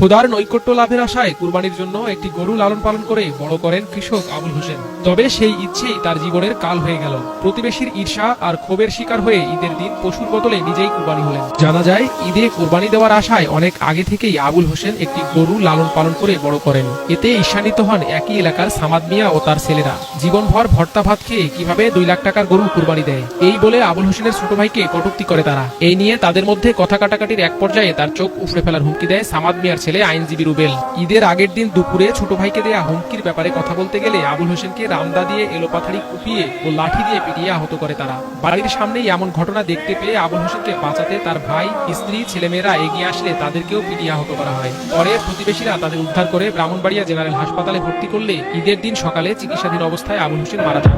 খোদার নৈকট্য লাভের আশায় কুরবানির জন্য একটি গরু লালন পালন করে বড় করেন কৃষক আবুল হোসেন। তবে সেই ইচ্ছেই তার জীবনের কাল হয়ে গেল। প্রতিবেশীর ঈর্ষা আর ক্ষোভের শিকার হয়ে ঈদের দিন পশুর বদলে নিজেই কুরবানি হলেন। জানা যায়, ঈদে কুরবানি দেওয়ার আশায় অনেক আগে থেকেই আবুল হোসেন একটি গরু লালন পালন করে বড় করেন। এতে ঈর্ষান্বিত হন একই এলাকার সামাদ মিয়া ও তার ছেলেরা। জীবনভর ভর্তা ভাত খেয়ে কীভাবে দুই লাখ টাকার গরু কুরবানি দেয়? এই বলে আবুল হোসেনের ছোট ভাইকে কটুক্তি করে তারা। এই নিয়ে তাদের মধ্যে কথা কাটাকাটির এক পর্যায়ে তার চোখ উফড়ে ফেলার হুমকি দেয় সামাদ মিয়ার ছেলে আইনজীবী রুবেল। ঈদের আগের দিন দুপুরে ছোট ভাইকে দেয়া হুমকির ব্যাপারে কথা বলতে গেলে আবুল হোসেনকে রামদা দিয়ে এলোপাথারি কুপিয়ে ও লাঠি দিয়ে পিটিয়ে আহত করে তারা। বাড়ির সামনেই এমন ঘটনা দেখতে পেয়ে আবুল হোসেনকে বাঁচাতে তার ভাই, স্ত্রী, ছেলেমেয়েরা এগিয়ে আসলে তাদেরকেও পিটিয়ে আহত করা হয়। পরে প্রতিবেশীরা তাদের উদ্ধার করে ব্রাহ্মণবাড়িয়া জেনারেল হাসপাতালে ভর্তি করলে ঈদের দিন সকালে চিকিৎসাধীন অবস্থায় আবুল হোসেন মারা যান।